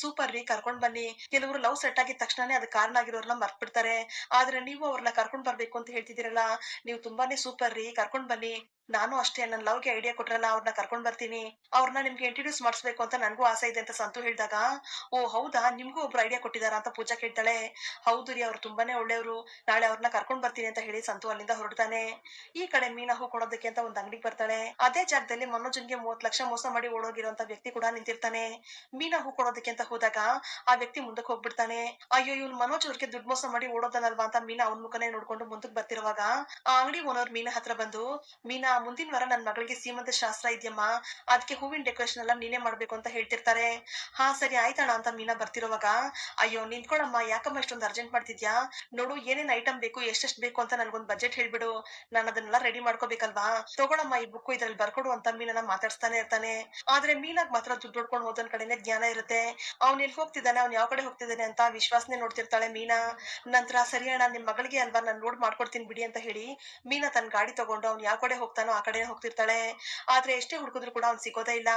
ಸೂಪರ್ ರೀ, ಕರ್ಕೊಂಡ್ ಬನ್ನಿ. ಕೆಲವರು ಲವ್ ಸೆಟ್ ಆಗಿದ ತಕ್ಷಣನೇ ಅದು ಕಾರಣ ಆಗಿರೋರ್ನ ಮರ್ತ್ಬಿಡ್ತಾರೆ. ಆದ್ರೆ ನೀವು ಅವ್ರನ್ನ ಕರ್ಕೊಂಡ್ ಬರ್ಬೇಕು ಅಂತ ಹೇಳ್ತಿದ್ದೀರಲ್ಲ, ನೀವು ತುಂಬಾನೇ ಸೂಪರ್ ರೀ, ಕರ್ಕೊಂಡ್ ಬನ್ನಿ. ನಾನು ಅಷ್ಟೇ ನನ್ನ ಲವ್ಗೆ ಐಡಿಯಾ ಕೊಟ್ರಲ್ಲ ಅವ್ರನ್ನ ಕರ್ಕೊಂಡ್ ಬರ್ತೀನಿ. ಅವ್ರನ್ನ ನಿಮ್ಗೆ ಇಂಟ್ರೊಡ್ಯೂಸ್ ಮಾಡಿಸ್ಬೇಕು ಅಂತ ನನಗೂ ಆಸೆ ಇದೆ ಅಂತ ಸಂತು ಹೇಳಿದಾಗ, ಓ ಹೌದಾ, ನಿಮ್ಗೂ ಒಬ್ರು ಐಡಿಯಾ ಕೊಟ್ಟಿದಾರ ಅಂತ ಪೂಜಾ ಕೇಳ್ತಾಳೆ. ಹೌದು ರೀ, ಅವ್ರು ತುಂಬಾನೇ ಒಳ್ಳೆಯವರು. ನಾಳೆ ಅವ್ರನ್ನ ಕರ್ಕೊಂಡ್ ಬರ್ತೀನಿ ಅಂತ ಹೇಳಿ ಸಂತು ಅಲ್ಲಿಂದ ಹೊರಡ್ತಾನೆ. ಈ ಕಡೆ ಮೀನಾ ಹೂ ಕೊಡೋದಕ್ಕೆ ಅಂತ ಒಂದ್ ಅಂಗಡಿಗೆ ಬರ್ತಾಳೆ. ಅದೇ ಜಾಗದಲ್ಲಿ ಮನೋಜನ್ಗೆ ಮೂವತ್ ಲಕ್ಷ ಮೋಸ ಮಾಡಿ ಓಡೋಗಿರೋಂತ ವ್ಯಕ್ತಿ ಕೂಡ ನಿಂತಿರ್ತಾನೆ. ಮೀನಾ ಹೂ ಕೊಡೋದಕ್ಕೆ ಅಂತ ಹೋದಾಗ, ಆ ವ್ಯಕ್ತಿ ಮುಂದಕ್ಕೆ ಹೋಗ್ಬಿಡ್ತಾನೆ. ಅಯ್ಯೋ, ಇವ್ನು ಮನೋಜ್ ಅವ್ರಿಗೆ ದುಡ್ಡು ಮೋಸ ಮಾಡಿ ಓಡೋದನಲ್ವಾ ಅಂತ ಮೀನಾ ಅವ್ನ ಮುಖನೇ ನೋಡ್ಕೊಂಡು ಮುಂದಕ್ಕೆ ಬರ್ತಿರುವಾಗ, ಆ ಅಂಗಡಿ ಓನರ್ ಮೀನಾ ಹತ್ರ ಬಂದು, ಮೀನಾ ಮುಂದಿನ ವಾರ ನನ್ ಮಗಳಿಗೆ ಸೀಮಂತ ಶಾಸ್ತ್ರ ಇದೆಯಮ್ಮ ಅದಕ್ಕೆ ಹೂವಿನ ಡೆಕೋರೇಷನ್ ಎಲ್ಲ ನೀನೇ ಮಾಡ್ಬೇಕು ಅಂತ ಹೇಳ್ತಿರ್ತಾರೆ. ಹಾ, ಸರಿ ಆಯ್ತಣ್ಣ ಅಂತ ಮೀನಾ ಬರ್ತಿರೋವಾಗ. ಅಯ್ಯೋ, ನಿಂತ್ಕೊಳಮ್ಮ, ಯಾಕಮ್ಮ ಇಷ್ಟೊಂದು ಅರ್ಜೆಂಟ್ ಮಾಡ್ತಿದ್ಯಾ? ನೋಡು, ಏನೇನ್ ಐಟಮ್ ಬೇಕು, ಎಷ್ಟೆಷ್ಟು ಬೇಕು ಅಂತ ನನ್ಗೊಂದು ಬಜೆಟ್ ಹೇಳ್ಬಿಡು. ನಾನು ಅದನ್ನೆಲ್ಲ ರೆಡಿ ಮಾಡ್ಕೋಬೇಕಲ್ವಾ? ತಗೊಳಮ್ಮ, ಈ ಬುಕ್ ಇದ್ರಲ್ಲಿ ಬರ್ಕೊಡು ಅಂತ ಮೀನನ್ನ ಮಾತಾಡ್ಸ್ತಾನೆ ಇರ್ತಾನೆ. ಆದ್ರೆ ಮೀನಾಗ್ ಮಾತ್ರ ದುಡ್ಡು ಹೊಡ್ಕೊಂಡು ಹೋದನ್ ಕಡೆನೆ ಜ್ಞಾನ ಇರುತ್ತೆ. ಅವ್ನ ಎಲ್ಲಿ ಹೋಗ್ತಿದ್ದಾನೆ, ಅವ್ನ್ ಯಾವ ಕಡೆ ಹೋಗ್ತಿದ್ದಾನೆ ಅಂತ ವಿಶ್ವಾಸನೆ ನೋಡ್ತಿರ್ತಾಳೆ ಮೀನಾ. ನಂತರ ಸರಿ ಅಣ್ಣ, ನಿಮ್ ಮಗಳಿಗೆ ಅಲ್ವಾ ನಾನು ನೋಡ್ ಮಾಡ್ಕೊಡ್ತೀನಿ ಬಿಡಿ ಅಂತ ಹೇಳಿ ಮೀನಾ ತನ್ನ ಗಾಡಿ ತಗೊಂಡು ಅವ್ನ್ ಯಾವ ಕಡೆ ಹೋಗ್ತಾನೋ ಆ ಕಡೆ ಹೋಗ್ತಿರ್ತಾಳೆ. ಆದ್ರೆ ಎಷ್ಟೇ ಹುಡುಕಿದ್ರು ಕೂಡ ಅವ್ನು ಸಿಗೋದೇ ಇಲ್ಲ.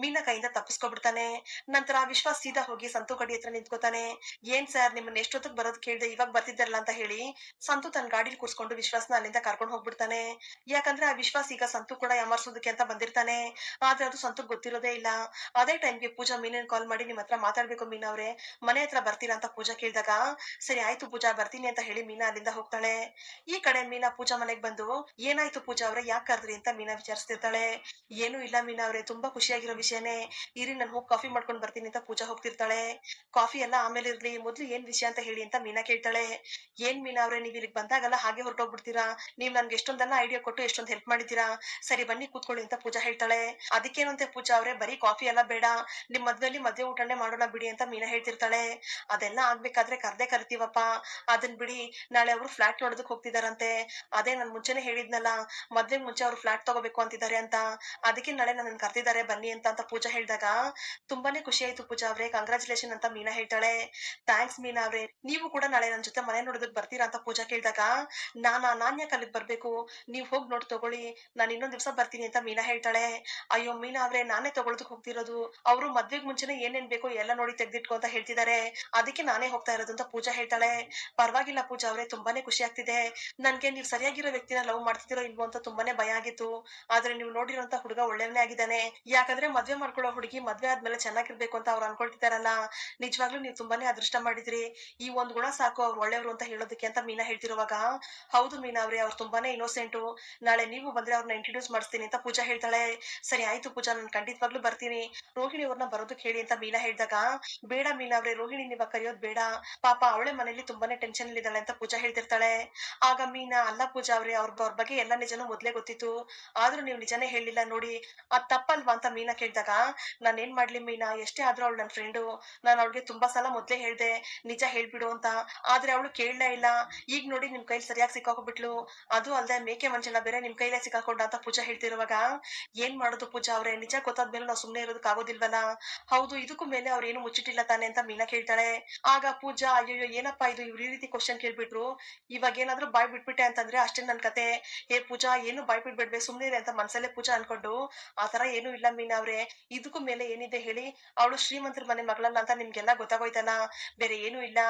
ಮೀನಾ ಕೈಯಿಂದ ತಪ್ಪಿಸ್ಕೊಬಿಡ್ತಾನೆ. ನಂತರ ವಿಶ್ವಾಸ್ ಸೀದಾ ಹೋಗಿ ಸಂತು ಗಡಿ ಹತ್ರ ನಿಂತ್ಕೋತಾನೆ. ಏನ್ ಸರ್, ನಿಮ್ಮನ್ನ ಎಷ್ಟೊತ್ತಿಗೆ ಬರೋದ್ ಕೇಳ್ದೆ ಇವಾಗ ಬರ್ತಿದ್ದಾರಲ್ಲ ಅಂತ ಹೇಳಿ ಸಂತು ತನ್ನ ಗಾಡಿಲಿ ಕೂರ್ಸ್ಕೊಂಡು ವಿಶ್ವಾಸ್ನ ಅಲ್ಲಿಂದ ಕರ್ಕೊಂಡು ಹೋಗ್ಬಿಡ್ತಾನೆ. ಯಾಕಂದ್ರೆ ಆ ವಿಶ್ವಾಸ್ ಈಗ ಸಂತು ಕೂಡ ಯಾಮಾರ್ಸೋದಕ್ಕೆ ಅಂತ ಬಂದಿರ್ತಾನೆ. ಆದ್ರೆ ಅದು ಸಂತು ಗೊತ್ತಿರೋದೇ ಇಲ್ಲ. ಅದೇ ಟೈಮ್ಗೆ ಪೂಜಾ ಮೀನಿನ ಕಾಲ್ ಮಾಡಿ ನಿಮ್ ಹತ್ರ ಮಾತಾಡ್ಬೇಕು ಮೀನಾ ಅವ್ರೆ. ಮನೆ ಹತ್ರ ಬರ್ತೀರಾ ಅಂತ ಪೂಜಾ ಕೇಳಿದಾಗ, ಸರಿ, ಆಯ್ತು ಪೂಜಾ, ಬರ್ತೀನಿ ಅಂತ ಹೇಳಿ ಮೀನಾ ಅಲ್ಲಿಂದ ಹೋಗ್ತಾಳೆ. ಈ ಕಡೆ ಮೀನಾ ಪೂಜಾ ಮನೆಗ್ ಬಂದು, ಏನಾಯ್ತು ಪೂಜಾ ಅವ್ರೆ, ಯಾಕೆ ಕರ್ದ್ರಿ ಅಂತ ಮೀನಾ ವಿಚಾರಿಸ್ತಿರ್ತಾಳೆ. ಏನು ಇಲ್ಲ ಮೀನಾ ಅವ್ರೆ, ತುಂಬಾ ಖುಷಿಯಾಗಿರೋ ವಿಷಯನೇ. ಇರಿ, ನಾನು ಹೋಗಿ ಕಾಫಿ ಮಾಡ್ಕೊಂಡು ಬರ್ತೀನಿ ಅಂತ ಪೂಜಾ ಹೋಗ್ತಿರ್ತಾಳೆ. ಕಾಫಿ ಎಲ್ಲ ಆಮೇಲೆ ಇರ್ಲಿ, ಮೊದ್ಲು ಏನ್ ವಿಷಯ ಅಂತ ಹೇಳಿ ಅಂತ ಮೀನಾ ಕೇಳ್ತಾಳೆ. ಏನ್ ಮೀನಾ ಅವ್ರೆ, ನೀವ್ ಇಲ್ಲಿಗೆ ಬಂದಾಗಲ್ಲ ಹಾಗೆ ಹೊರಟೋಗ್ಬಿಡ್ತೀರಾ? ನೀವ್ ನನ್ಗೆ ಎಷ್ಟೊಂದೆಲ್ಲ ಐಡಿಯಾ ಕೊಟ್ಟು ಎಷ್ಟೊಂದು ಹೆಲ್ಪ್ ಮಾಡಿದ್ದೀರಾ? ಸರಿ, ಬನ್ನಿ ಕೂತ್ಕೊಳ್ಳಿ, ಅಂತ ಪೂಜಾ ಹೇಳ್ತಾಳೆ. ಅದಕ್ಕೇನಂತೆ ಪೂಜಾ ಅವ್ರೆ, ಬರೀ ಕಾಫಿ ಎಲ್ಲ ಬೇಡ. ನಿಮ್ ಮದ್ವೆಲಿ ಮದ್ವೆ ಊಟನೇ ಮಾಡೋಣ ಬಿಡಿ ಅಂತ ಮೀನಾ ಹೇಳ್ತಿರ್ತಾಳೆ. ಅದೆಲ್ಲ ಆಗ್ಬೇಕಾದ್ರೆ ಕರ್ದೇ ಕರಿತೀವಪ್ಪ. ಅದನ್ ಬಿಡಿ, ನಾಳೆ ಅವ್ರು ಫ್ಲಾಟ್ ನೋಡೋದಕ್ ಹೋಗ್ತಿದಾರಂತೆ. ಅದೇ ನಾನ್ ಮುಂಚೆನೆ ಹೇಳಿದ್ನಲ್ಲ ಮದ್ವೆ ಮುಂಚೆ ಅವ್ರು ಫ್ಲಾಟ್ ತಗೋಬೇಕು ಅಂತಿದ್ದಾರೆ ಅಂತ. ಅದಕ್ಕೆ ನಾಳೆ ನನ್ನ ಕರ್ತಿದ್ದಾರೆ ಬನ್ನಿ ಅಂತ ಅಂತ ಪೂಜಾ ಹೇಳಿದಾಗ ತುಂಬಾನೇ ಖುಷಿ ಆಯ್ತು ಪೂಜಾ ಅವ್ರೆ. ಕಂಗ್ರಾಚುಲೇಷನ್ ಅಂತ ಮೀನಾ ಹೇಳ್ತಾಳೆ. ಥ್ಯಾಂಕ್ಸ್ ಮೀನಾ ಅವ್ರೆ. ನೀವು ಕೂಡ ನಾಳೆ ನನ್ನ ಜೊತೆ ಮನೆ ನೋಡೋದಕ್ಕೆ ಬರ್ತೀರಾ ಅಂತ ಪೂಜಾ ಕೇಳಿದಾಗ, ನಾನಾ ನಾನ್ ಅಲ್ಲಿಗ್ ಬರ್ಬೇಕು. ನೀವ್ ಹೋಗ್ ನೋಡಿ ತಗೊಳ್ಳಿ. ನಾನ್ ಇನ್ನೊಂದ್ ದಿವಸ ಬರ್ತೀನಿ ಅಂತ ಮೀನಾ ಹೇಳ್ತಾಳೆ. ಅಯ್ಯೋ ಮೀನಾ ಅವ್ರೆ, ನಾನೇ ತಗೊಳೋದಕ್ ಹೋಗ್ತಿರೋದು. ಅವರು ಮದ್ವೆಗ್ ಮುಂಚೆನೆ ಏನೇನ್ ಬೇಕೋ ಎಲ್ಲ ನೋಡಿ ತೆಗ್ದಿಟ್ಕೊ ಅಂತ ಹೇಳ್ತಿದ್ದಾರೆ. ಅದಕ್ಕೆ ನಾನೇ ಹೋಗ್ತಾ ಇರೋದು ಅಂತ ಪೂಜಾ ಹೇಳ್ತಾಳೆ. ಪರವಾಗಿಲ್ಲ ಪೂಜಾ ಅವ್ರೆ, ತುಂಬಾನೇ ಖುಷಿ ಆಗ್ತಿದೆ. ನನ್ಗೆ ನೀವ್ ಸರಿಯಾಗಿರೋ ವ್ಯಕ್ತಿನ ಲವ್ ಮಾಡ್ತಿದ್ದೀರೋ ಇಲ್ವೋ ಅಂತ ತುಂಬಾನೇ ಭಯ ಆಗಿತ್ತು ಆದ್ರೆ ನೀವು ನೋಡಿರುವಂತ ಹುಡುಗ ಒಳ್ಳೆಯವನೇ ಆಗಿದ್ದಾನೆ. ಯಾಕಂದ್ರೆ ಮದ್ವೆ ಮಾಡ್ಕೊಳ್ಳೋ ಹುಡುಗಿ ಮದ್ವೆ ಆದ್ಮೇಲೆ ಚೆನ್ನಾಗಿರ್ಬೇಕು ಅಂತ ಅವ್ರು ಅನ್ಕೊಳ್ತಿದಾರಲ್ಲ ನಿಜವಾಗ್ಲೂ ನೀವು ತುಂಬಾನೇ ಅದೃಷ್ಟ ಮಾಡಿದ್ರಿ. ಈ ಒಂದ್ ಗುಣ ಸಾಕು ಅವ್ರು ಒಳ್ಳೆಯವರು ಅಂತ ಹೇಳೋದಕ್ಕೆ ಅಂತ ಮೀನಾ ಹೇಳ್ತಿರುವಾಗ. ಹೌದು ಮೀನಾ ಅವ್ರೆ, ಅವ್ರು ತುಂಬಾನೇ ಇನ್ನೋಸೆಂಟು ನಾಳೆ ನೀವು ಬಂದ್ರೆ ಅವ್ರನ್ನ ಇಂಟ್ರೊಡ್ಯೂಸ್ ಮಾಡಿಸ್ತೀನಿ ಅಂತ ಪೂಜಾ ಹೇಳ್ತಾಳೆ. ಸರಿ, ಆಯ್ತು ಪೂಜಾ, ನಾನು ಖಂಡಿತವಾಗ್ಲೂ ಬರ್ತೀನಿ. ರೋಹಿಣಿ ಅವ್ರನ್ನ ಬರೋದಕ್ಕೆ ಹೇಳಿ ಅಂತ ಮೀನಾ ಹೇಳಿದಾಗ. ಬೇಡ ಮೀನಾ ಅವ್ರೆ, ರೋಹಿಣಿ ನೀವ ಕರೆಯೋದ್ ಬೇಡ. ಪಾಪ ಅವಳೆ ಮನೇಲಿ ತುಂಬಾನೇ ಟೆನ್ಷನ್ ಇದ್ದಾಳೆ ಅಂತ ಪೂಜಾ ಹೇಳ್ತಿರ್ತಾಳೆ. ಆಗ ಮೀನಾ, ಅಲ್ಲ ಪೂಜಾ ಅವ್ರ ಅವ್ರ ಬಗ್ಗೆ ಎಲ್ಲ ನಿಜನೂ ಮೊದ್ಲೇ ಗೊತ್ತಿತ್ತು. ಆದ್ರೂ ನೀವು ನಿಜನೇ ಹೇಳಿಲ್ಲ ನೋಡಿ ಅದ್ ತಪ್ಪಲ್ವಾ ಅಂತ ಮೀನಾ ಕೇಳಿದಾಗ. ನಾನು ಏನ್ ಮಾಡ್ಲಿ ಮೀನಾ, ಎಷ್ಟೇ ಆದ್ರೂ ಅವಳು ನನ್ನ ಫ್ರೆಂಡು ನಾನು ಅವಳಿಗೆ ತುಂಬಾ ಸಲ ಮೊದ್ಲೇ ಹೇಳ್ದೆ, ನಿಜ ಹೇಳ್ಬಿಡು ಅಂತ. ಆದ್ರೆ ಅವಳು ಕೇಳಲೇ ಇಲ್ಲ. ಈಗ ನೋಡಿ ನಿಮ್ ಕೈಲಿ ಸರಿಯಾಗಿ ಸಿಕ್ಕಾಕೊಬಿಟ್ಲು. ಅದು ಅಲ್ಲದೆ ಮೇಕೆ ಮಂಜನ ಬೇರೆ ನಿಮ್ ಕೈಲೇ ಸಿಕ್ಕಾಕೊಂಡ ಅಂತ ಪೂಜಾ ಹೇಳ್ತಿರುವಾಗ. ಏನ್ ಮಾಡೋದು ಪೂಜಾ ಅವ್ರೆ? ನಿಜ ಗೊತ್ತಾದ್ಮೇಲೆ ನಾವು ಸುಮ್ನೆ ಇರೋದಕ್ಕೆ ಆಗೋದಿಲ್ವಲ್ಲ ಹೌದು, ಇದಕ್ಕೂ ಮೇಲೆ ಅವ್ರೇನು ಮುಚ್ಚಿಟ್ಟಿಲ್ಲ ತಾನೆ ಅಂತ ಮೀನಾ ಕೇಳ್ತಾಳೆ. ಆಗ ಪೂಜಾ ಅಯ್ಯೋ ಏನಪ್ಪಾ ಇದು? ಇವ್ರ ಈ ರೀತಿ ಕ್ವಶನ್ ಕೇಳ್ಬಿಟ್ರು. ಇವಾಗ ಏನಾದ್ರೂ ಬಾಯ್ ಬಿಟ್ಬಿಟ್ಟೆ ಅಂತಂದ್ರೆ ಅಷ್ಟೇ ನನ್ ಕತೆ. ಏ ಪೂಜಾ, ಏನು ಬಾಯ್ ಬಿಡ್ಬೇಡ್ಬೇ ಸುಮ್ನೆ ಅಂತ ಮನ್ಸಲ್ಲೇ ಪೂಜಾ ಅನ್ಕೊಂಡು ತರ ಏನು ಇಲ್ಲ ಮೀನಾ ಅವ್ರೆ, ಇದಕ್ಕೂ ಮೇಲೆ ಏನಿದೆ ಹೇಳಿ, ಅವಳು ಶ್ರೀಮಂತರ ಮನೆ ಮಗಳಲ್ಲ ಅಂತ ನಿಮ್ಗೆಲ್ಲ ಗೊತ್ತಾಗೋಯ್ತಲ್ಲ, ಬೇರೆ ಏನೂ ಇಲ್ಲ.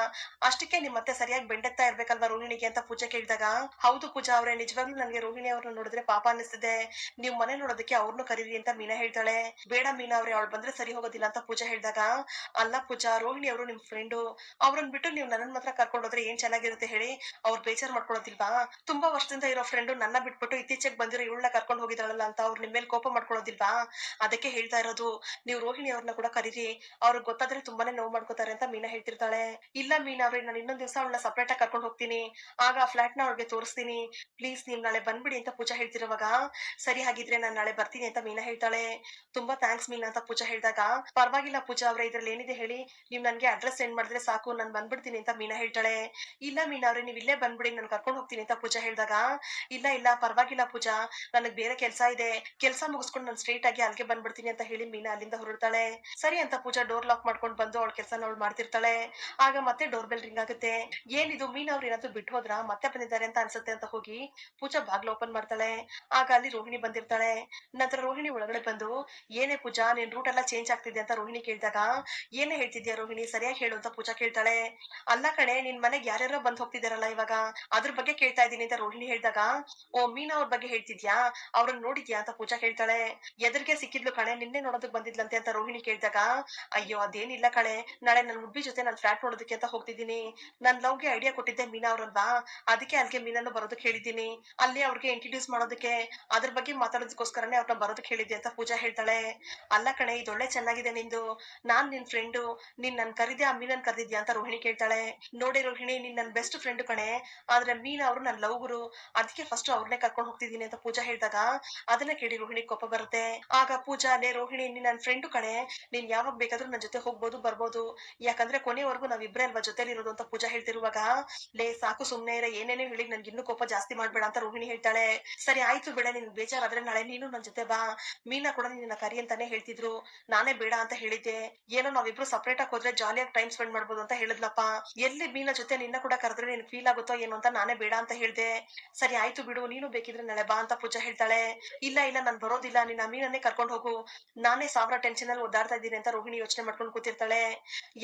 ಅಷ್ಟಕ್ಕೆ ನಿಮ್ ಮತ್ತೆ ಸರಿಯಾಗಿ ಬೆಂಡೆತ್ತಾ ಇರ್ಬೇಕಲ್ವಾ ರೋಹಿಣಿಗೆ ಅಂತ ಪೂಜೆ ಕೇಳಿದಾಗ? ಹೌದು ಪೂಜಾ ಅವ್ರೆ, ನಿಜವಾಗ್ಲೂ ನನ್ಗೆ ರೋಹಿಣಿ ಅವ್ರನ್ನ ನೋಡಿದ್ರೆ ಪಾಪ ಅನಿಸ್ತಿದೆ ನೀವ್ ಮನೆ ನೋಡೋದಕ್ಕೆ ಅವ್ರನ್ನು ಕರೀರಿ ಅಂತ ಮೀನಾ ಹೇಳ್ತಾಳೆ. ಬೇಡ ಮೀನಾ ಅವ್ರೆ, ಅವಳು ಬಂದ್ರೆ ಸರಿ ಹೋಗೋದಿಲ್ಲ ಅಂತ ಪೂಜಾ ಹೇಳಿದಾಗ, ಅಲ್ಲ ಪೂಜಾ, ರೋಹಿಣಿ ಅವರು ನಿಮ್ ಫ್ರೆಂಡು ಅವ್ರನ್ನ ಬಿಟ್ಟು ನೀವು ನನ್ನ ಮಾತ್ರ ಕರ್ಕೊಂಡೋದ್ರೆ ಏನ್ ಚೆನ್ನಾಗಿರುತ್ತೆ ಹೇಳಿ, ಅವ್ರು ಬೇಜಾರ್ ಮಾಡ್ಕೊಳೋದಿಲ್ವಾ? ತುಂಬಾ ವರ್ಷದಿಂದ ಇರೋ ಫ್ರೆಂಡು ನನ್ನ ಬಿಟ್ಬಿಟ್ಟು ಇತ್ತೀಚೆಗೆ ಬಂದಿರೋ ಇವಳನ್ನ ಕರ್ಕೊಂಡು ಹೋಗಿದ್ರಲ್ಲ ಅಂತ ಅವ್ರು ನಿಮ್ಮ ಮೇಲೆ ಕೋಪ ಮಾಡ್ಕೊಳ್ಳೋದಿಲ್ವಾ? ಅದಕ್ಕೆ ಹೇಳ್ತಾ ಇರೋದು. ನೀವು ರೋಹಿಣಿ ಅವ್ರನ್ನ ಕೂಡ ಕರೀರಿ. ಅವ್ರಿಗೆ ಗೊತ್ತಾದ್ರೆ ತುಂಬಾನೇ ನೋವು ಮಾಡ್ಕೋತಾರೆ ಅಂತ ಮೀನಾ ಹೇಳ್ತಿರ್ತಾಳೆ. ಇಲ್ಲ ಮೀನಾ ಅವ್ರೆ ನಾನು ಇನ್ನೊಂದ್ ದಿವಸ ಅವಳನ್ನ ಸಪ್ರೇಟ್ ಆಗಿ ಕರ್ಕೊಂಡು ಹೋಗ್ತೀನಿ. ಆಗ ಫ್ಲಾಟ್ನ ಅವ್ರಿಗೆ ತೋರಿಸ್ತೀನಿ. ಪ್ಲೀಸ್ ನೀವ್ ನಾಳೆ ಬಂದ್ಬಿಡಿ ಅಂತ ಪೂಜಾ ಹೇಳ್ತಿರೋವಾಗ, ಸರಿ ಹಾಗಿದ್ರೆ ನಾನು ನಾಳೆ ಬರ್ತೀನಿ ಅಂತ ಮೀನಾ ಹೇಳ್ತಾಳೆ. ತುಂಬಾ ಥ್ಯಾಂಕ್ಸ್ ಮೀನಾ ಅಂತ ಪೂಜಾ ಹೇಳಿದಾಗ. ಪರವಾಗಿಲ್ಲ ಪೂಜಾ ಅವ್ರೆ, ಇದ್ರಲ್ಲಿ ಏನಿದೆ ಹೇಳಿ? ನೀವ್ ನನ್ಗೆ ಅಡ್ರೆಸ್ ಸೆಂಡ್ ಮಾಡಿದ್ರೆ ಸಾಕು, ನಾನು ಬಂದ್ಬಿಡ್ತೀನಿ ಅಂತ ಮೀನಾ ಹೇಳ್ತಾಳೆ. ಇಲ್ಲ ಮೀನಾ ಅವ್ರೆ, ನೀವ್ ಇಲ್ಲೇ ಬಂದ್ಬಿಡಿ, ನಾನು ಕರ್ಕೊಂಡು ಹೋಗ್ತೀನಿ ಅಂತ ಪೂಜಾ ಹೇಳಿದಾಗ. ಇಲ್ಲ ಇಲ್ಲ, ಪರವಾಗಿಲ್ಲ ಪೂಜಾ. ನನಗ್ ಬೇರೆ ಕೆಲಸ ಇದೆ, ಕೆಲಸ ಮುಗಿಸ್ಕೊಂಡು ನಾನು ಸ್ಟ್ರೈಟ್ ಆಗಿ ಅಲ್ಲಿಗೆ ಬಂದ್ಬಿಡ್ತೀನಿ ಅಂತ ಹೇಳಿ ಮೀನಾ ಅಲ್ಲಿಂದ ಹೊರಡ್ತಾಳೆ. ಸರಿ ಅಂತ ಪೂಜಾ ಡೋರ್ ಲಾಕ್ ಮಾಡ್ಕೊಂಡು ಬಂದು ಅವಳ ಕೆಲ್ಸ ಅವಳು ಮಾಡ್ತಿರ್ತಾಳೆ. ಆಗ ಮತ್ತೆ ಡೋರ್ ಬೆಲ್ ರಿಂಗ್ ಆಗುತ್ತೆ. ಏನಿದು? ಮೀನಾ ಅವ್ರು ಏನಾದ್ರು ಬಿಟ್ಟು ಹೋದ್ರ? ಮತ್ತೆ ಬಂದಿದ್ದಾರೆ ಅಂತ ಅನ್ಸುತ್ತೆ ಅಂತ ಹೋಗಿ ಪೂಜಾ ಬಾಗ್ಲು ಓಪನ್ ಮಾಡ್ತಾಳೆ. ಆಗ ಅಲ್ಲಿ ರೋಹಿಣಿ ಬಂದಿರ್ತಾಳೆ. ನಂತರ ರೋಹಿಣಿ ಒಳಗಡೆ ಬಂದು, ಏನೇ ಪೂಜಾ, ನಿನ್ ರೂಟ್ ಎಲ್ಲ ಚೇಂಜ್ ಆಗ್ತಿದೆ ಅಂತ ರೋಹಿಣಿ ಕೇಳಿದಾಗ, ಏನೇ ಹೇಳ್ತಿದ್ಯಾ ರೋಹಿಣಿ? ಸರಿಯಾಗಿ ಹೇಳು ಅಂತ ಪೂಜಾ ಕೇಳ್ತಾಳೆ. ಅಲ್ಲ ಕಣೆ, ನಿನ್ ಮನೆಗೆ ಯಾರ್ಯಾರೋ ಬಂದ್ ಹೋಗ್ತಿದಾರಲ್ಲ ಇವಾಗ. ಅದ್ರ ಬಗ್ಗೆ ಕೇಳ್ತಾ ಇದೀನಿ ಅಂತ ರೋಹಿಣಿ ಹೇಳಿದಾಗ, ಓ, ಮೀನಾ ಅವ್ರ ಬಗ್ಗೆ ಹೇಳ್ತಿದ್ಯಾ? ಅವ್ರನ್ನ ನೋಡಿದ್ಯಾ ಅಂತ ಪೂಜಾ ಕೇಳ್ತಾಳೆ. ಎದುರಿಗೆ ಸಿಕ್ಕಿದ್ಲು ಕಣೆ, ನಿನ್ನೆ ನೋಡೋದಕ್ ಬಂದಿದ್ಲಂತೆ ಅಂತ ರೋಹಿಣಿ ಕೇಳಿದಾಗ. ಅಯ್ಯೋ, ಅದೇನಿಲ್ಲ ಕಣೆ. ನಾಳೆ ನನ್ ಹುಡ್ಬಿ ಜೊತೆ ನಾನ್ ಫ್ಲಾಟ್ ನೋಡೋದಕ್ಕೆ ಅಂತ ಹೋಗ್ತಿದ್ದೀನಿ. ನನ್ ಲವ್ಗೆ ಐಡಿಯಾ ಕೊಟ್ಟಿದ್ದೆ ಮೀನಾ ಅವ್ರಲ್ವಾ? ಅದಕ್ಕೆ ಅಲ್ಲಿಗೆ ಮೀನನ್ನು ಬರೋದಕ್ಕೆ ಹೇಳಿದ್ದೀನಿ. ಅಲ್ಲಿ ಅವ್ರಿಗೆ ಇಂಟ್ರೊಡ್ಯೂಸ್ ಮಾಡೋದಕ್ಕೆ. ಅದ್ರ ಬಗ್ಗೆ ಮಾತಾಡೋದಕ್ಕೋಸ್ಕರನೇ ಅವ್ರನ್ನ ಬರೋದಕ್ಕೆ ಹೇಳಿದ್ದೆ ಅಂತ ಪೂಜಾ ಹೇಳ್ತಾಳೆ. ಅಲ್ಲ ಕಣೆ ಇದೊಳ್ಳೆ ಚೆನ್ನಾಗಿದೆ ನಿಂದು. ನಾನ್ ನಿನ್ ಫ್ರೆಂಡು ನೀನ್ ನನ್ ಕರಿದೆ, ಆ ಮೀನನ್ ಕರೆದಿದ್ಯಾ ಅಂತ ರೋಹಿಣಿ ಕೇಳ್ತಾಳೆ. ನೋಡಿ ರೋಹಿಣಿ, ನಿನ್ ನನ್ ಬೆಸ್ಟ್ ಫ್ರೆಂಡ್ ಕಣೆ. ಆದ್ರೆ ಮೀನಾ ಅವರು ನನ್ ಲವ್ ಗುರು ಅದಕ್ಕೆ ಫಸ್ಟ್ ಅವ್ರನ್ನೇ ಕರ್ಕೊಂಡು ಹೋಗ್ತಿದ್ದೀನಿ ಅಂತ ಪೂಜಾ ಹೇಳಿದಾಗ, ಅದನ್ನ ಕೇಳಿ ರೋಹಿಣಿ ಕೋಪ ಬರುತ್ತೆ. ಆಗ ಪೂಜಾ ಅಲ್ಲೇ ರೋಹಿಣಿ, ನೀನ್ ನನ್ ಫ್ರೆಂಡ್ ಕಡೆ ನೀನ್ ಯಾವಾಗ ಬೇಕಾದ್ರೂ ನನ್ ಜೊತೆ ಹೋಗ್ಬೋದು, ಬರ್ಬೋದು. ಯಾಕಂದ್ರೆ ಕೊನೆವರೆಗೂ ನಾವಿಬ್ರೇ ಅಲ್ವಾ ಜೊತೆಲಿ ಇರೋದು ಅಂತ ಪೂಜಾ ಹೇಳ್ತಿರುವಾಗ, ಲೇ, ಸಾಕು ಸುಮ್ನೆ ಇರ, ಏನೇನೋ ಹೇಳಿ ನನ್ಗೆ ಇನ್ನೂ ಕೋಪ ಜಾಸ್ತಿ ಮಾಡ್ಬೇಡ, ಅಂತ ರೋಹಿಣಿ ಹೇಳ್ತಾಳೆ. ಸರಿ, ಆಯ್ತು ಬೇಡ ನಿನ್ ಬೇಜಾರಾದ್ರೆ ನಾಳೆ ನೀನು ನನ್ ಜೊತೆ ಬಾ. ಮೀನಾ ಕೂಡ ನಿನ್ನ ಕರಿ ಅಂತಾನೆ ಹೇಳ್ತಿದ್ರು. ನಾನೇ ಬೇಡ ಅಂತ ಹೇಳಿದ್ದೆ. ಏನೋ ನಾವಿಬ್ರು ಸಪರೇಟ್ ಆಗಿ ಹೋದ್ರೆ ಜಾಲಿಯಾಗಿ ಟೈಮ್ ಸ್ಪೆಂಡ್ ಮಾಡ್ಬೋದು ಅಂತ ಹೇಳಿದ್ಲಪ್ಪ. ಎಲ್ಲಿ ಮೀನಾ ಜೊತೆ ನಿನ್ನ ಕೂಡ ಕರೆದ್ರೆ ನಿನ್ ಫೀಲ್ ಆಗುತ್ತೋ ಏನೋ ಅಂತ ನಾನೇ ಬೇಡ ಅಂತ ಹೇಳ್ದೆ. ಸರಿ, ಆಯ್ತು ಬಿಡು, ನೀನು ಬೇಕಿದ್ರೆ ನಾಳೆ ಬಾ ಅಂತ ಪೂಜಾ ಹೇಳ್ತಾಳೆ, ಇಲ್ಲ ಇಲ್ಲ, ನಾನ್ ಬರೋದಿಲ್ಲ ನೀನ್ ಅಮೀನನ್ನೇ ಕರ್ಕೊಂಡು ಹೋಗು. ನಾನೇ ಸಾವಿರ ಟೆನ್ಷನ್ ಅಲ್ಲಿ ಓದಾಡ್ತಾ ಇದ್ದೀನಿ ಅಂತ ರೋಹಿಣಿ ಯೋಚನೆ ಮಾಡ್ಕೊಂಡು ಕೂತಿರ್ತಾಳೆ.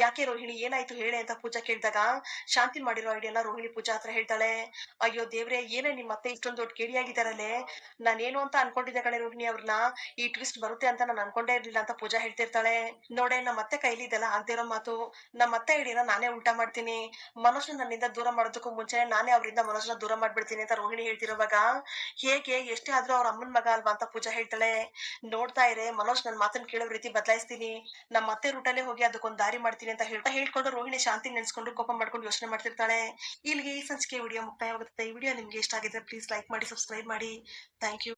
ಯಾಕೆ ರೋಹಿಣಿ, ಏನಾಯ್ತು ಹೇಳಿ ಅಂತ ಪೂಜಾ ಕೇಳಿದಾಗ ಶಾಂತಿ ಮಾಡಿರೋ ಐಡಿಯಾನ ರೋಹಿಣಿ ಪೂಜಾ ಹತ್ರ ಹೇಳ್ತಾಳೆ, ಅಯ್ಯೋ ದೇವ್ರೆ, ಏನೇ ನಿಮ್ ಮತ್ತೆ ಇಷ್ಟೊಂದು ದೊಡ್ಡ ಕೇಳಿಯಾಗಿದಾರಲ್ಲೇ ನಾನೇನು ಅಂತ ಅನ್ಕೊಂಡಿದ್ದೆ ಕಣೆ ರೋಹಿಣಿ ಅವ್ರನ್ನ, ಈ ಟ್ವಿಸ್ಟ್ ಬರುತ್ತೆ ಅಂತ ನಾನು ಅನ್ಕೊಂಡೇ ಇರ್ಲಿಲ್ಲ ಅಂತ ಪೂಜಾ ಹೇಳ್ತಿರ್ತಾಳೆ. ನೋಡೆ ನಮ್ಮ ಮತ್ತೆ ಕೈಲಿ ಇದೆಲ್ಲ ಮಾತು. ನಮ್ಮ ಮತ್ತೆ ಐಡಿಯಾನ ನಾನೇ ಉಲ್ಟಾ ಮಾಡ್ತೀನಿ. ಮನಸ್ಸು ನನ್ನಿಂದ ದೂರ ಮಾಡೋದಕ್ಕೂ ಮುಂಚೆ ನಾನೇ ಅವರಿಂದ ಮನೋಜ್ನ ದೂರ ಮಾಡ್ಬಿಡ್ತೀನಿ ಅಂತ ರೋಹಿಣಿ ಹೇಳ್ತಿರೋವಾಗ, ಹೇಗೆ ಎಷ್ಟೇ ಆದ್ರೂ ಅವ್ರ ಅಮ್ಮನ್ ಮಗ ಅಲ್ವಾ ಅಂತ ಪೂಜಾ ಹೇಳ್ತಾಳೆ. ನೋಡ್ತಾ ಇರೇ, ಮನೋಜ್ ನನ್ ಮಾತನ್ನ ಕೇಳೋ ರೀತಿ ಬದಲಾಯಿಸ್ತೀನಿ. ನಮ್ಮ ಮತ್ತೆ ರೂಟಲ್ಲೇ ಹೋಗಿ ಅದಕ್ಕೊಂದ್ ದಾರಿ ಮಾಡ್ತೀನಿ ಅಂತ ಹೇಳ್ತಾ ಹೇಳ್ಕೊಂಡು ರೋಹಿಣಿ ಶಾಂತಿ ನೆನ್ಸ್ಕೊಂಡು ಕೋಪ ಮಾಡ್ಕೊಂಡು ಯೋಚನೆ ಮಾಡ್ತಿರ್ತಾಳೆ. ಇಲ್ಲಿಗೆ ಈ ಸಂಚಿಕೆ ವಿಡಿಯೋ ಮುಕ್ತಾಯವಾಗುತ್ತೆ. ಈ ವಿಡಿಯೋ ನಿಮ್ಗೆ ಇಷ್ಟ ಆಗಿದ್ರೆ ಪ್ಲೀಸ್ ಲೈಕ್ ಮಾಡಿ ಸಬ್ಸ್ಕ್ರೈಬ್ ಮಾಡಿ. Thank you